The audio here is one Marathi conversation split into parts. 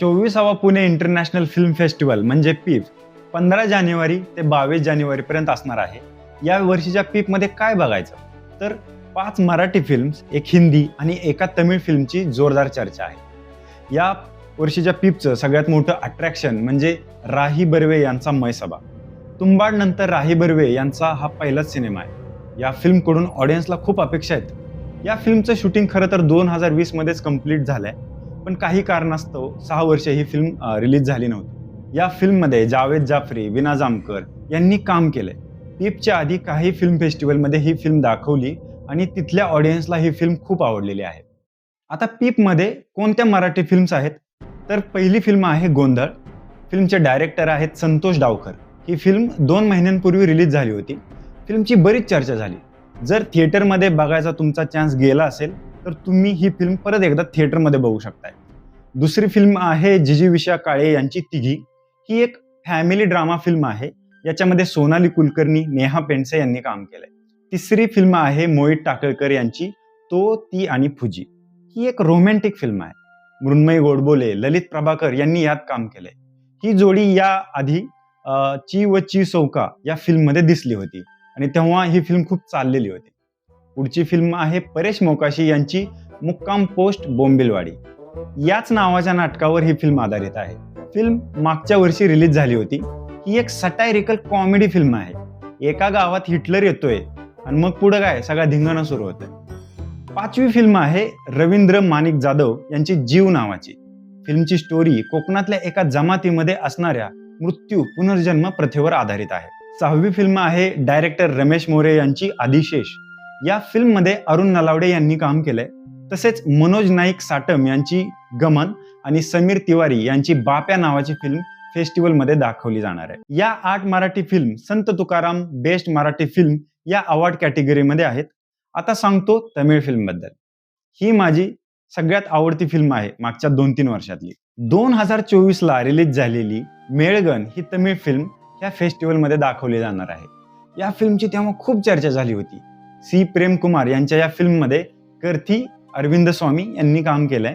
चोवीसावा पुणे इंटरनॅशनल फिल्म फेस्टिवल म्हणजे पीप पंधरा जानेवारी ते बावीस जानेवारीपर्यंत असणार आहे. या वर्षीच्या पीपमध्ये काय बघायचं? तर पाच मराठी फिल्म्स एक हिंदी आणि एका तमिळ फिल्मची जोरदार चर्चा आहे. या वर्षीच्या पीपचं सगळ्यात मोठं अट्रॅक्शन म्हणजे राही बर्वे यांचा मयसभा तुंबाड नंतर राही बर्वे यांचा हा पहिलाच सिनेमा आहे. या फिल्मकडून ऑडियन्सला खूप अपेक्षा आहेत. या फिल्मचं शूटिंग खरं तर दोन हजार वीसमध्येच कंप्लीट आहे पण काही कारणास्तव सहा वर्ष ही फिल्म रिलीज झाली नव्हती. या फिल्ममध्ये जावेद जाफरी विना जामकर यांनी काम केलंय. पीपच्या आधी काही फिल्म फेस्टिवलमध्ये ही फिल्म दाखवली आणि तिथल्या ऑडियन्सला ही फिल्म खूप आवडलेली आहे. आता पीपमध्ये कोणत्या मराठी फिल्म्स आहेत? तर पहिली फिल्म आहे गोंधळ. फिल्मचे डायरेक्टर आहेत संतोष डावकर ही फिल्म दोन महिन्यांपूर्वी रिलीज झाली होती. फिल्मची बरीच चर्चा झाली. जर थिएटरमध्ये बघायचा तुमचा चान्स गेला असेल तर तुम्ही ही फिल्म परत एकदा थिएटरमध्ये बघू शकताय. दुसरी फिल्म आहे जिजी विशा काळे यांची तिघी. ही एक फॅमिली ड्रामा फिल्म आहे. याच्यामध्ये सोनाली कुलकर्णी नेहा पेंडसे यांनी काम केलंय. तिसरी फिल्म आहे मोहित टाकळकर यांची तो ती आणि फुजी. ही एक रोमॅन्टिक फिल्म आहे. मृण्मयी गोडबोले ललित प्रभाकर यांनी यात काम केलंय. ही जोडी या आधी ची व ची सौका या फिल्ममध्ये दिसली होती. आणि तेव्हा ही फिल्म खूप चाललेली होती. पुढची फिल्म आहे परेश मोकाशी यांची मुक्काम पोस्ट बोंबिलवाडी. याच नावाच्या नाटकावर ही फिल्म आधारित आहे. फिल्म मागच्या वर्षी रिलीज झाली होती. ही एक सटायरिकल कॉमेडी फिल्म आहे. एका गावात हिटलर येतोय आणि मग पुढं काय? सगळा धिंगाणा सुरू होतोय. पाचवी फिल्म आहे रवींद्र माणिक जाधव यांची जीव नावाची. फिल्मची स्टोरी कोकणातल्या एका जमातीमध्ये असणाऱ्या मृत्यू पुनर्जन्म प्रथेवर आधारित आहे. सहावी फिल्म आहे डायरेक्टर रमेश मोरे यांची आदिशेष. या फिल्ममध्ये अरुण नलावडे यांनी काम केलंय. तसेच मनोज नाईक साटम यांची गमन आणि समीर तिवारी यांची बाप्या नावाची फिल्म फेस्टिवलमध्ये दाखवली जाणार आहे. या आठ Marathi film Sant Tukaram best Marathi film या अवॉर्ड कॅटेगरीमध्ये आहेत. आता सांगतो तमिळ फिल्मबद्दल. ही माझी सगळ्यात आवडती फिल्म आहे मागच्या दोन तीन वर्षातली. दोन हजार चोवीसला रिलीज झालेली मेळगन ही तमिळ फिल्म या फेस्टिवलमध्ये दाखवली जाणार आहे. या फिल्मची तेव्हा खूप चर्चा झाली होती. सी. प्रेम कुमार यांच्या या फिल्ममध्ये कर्थी अरविंद स्वामी यांनी काम केलंय.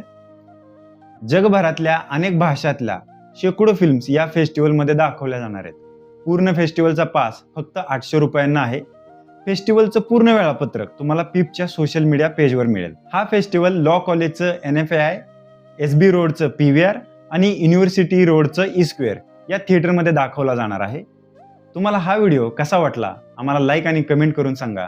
जगभरातल्या अनेक भाषातल्या शेकडो फिल्म्स या फेस्टिवलमध्ये दाखवल्या जाणार आहेत. पूर्ण फेस्टिवलचा पास फक्त आठशे रुपयांना आहे. फेस्टिवलचं पूर्ण वेळापत्रक तुम्हाला पिपच्या सोशल मीडिया पेजवर मिळेल. हा फेस्टिवल लॉ कॉलेजचं N F I S B रोडचं P V R आणि युनिव्हर्सिटी रोडचं ई स्क्वेअर या थिएटरमध्ये दाखवला जाणार आहे. तुम्हाला हा व्हिडिओ कसा वाटला? आम्हाला लाईक आणि कमेंट करून सांगा.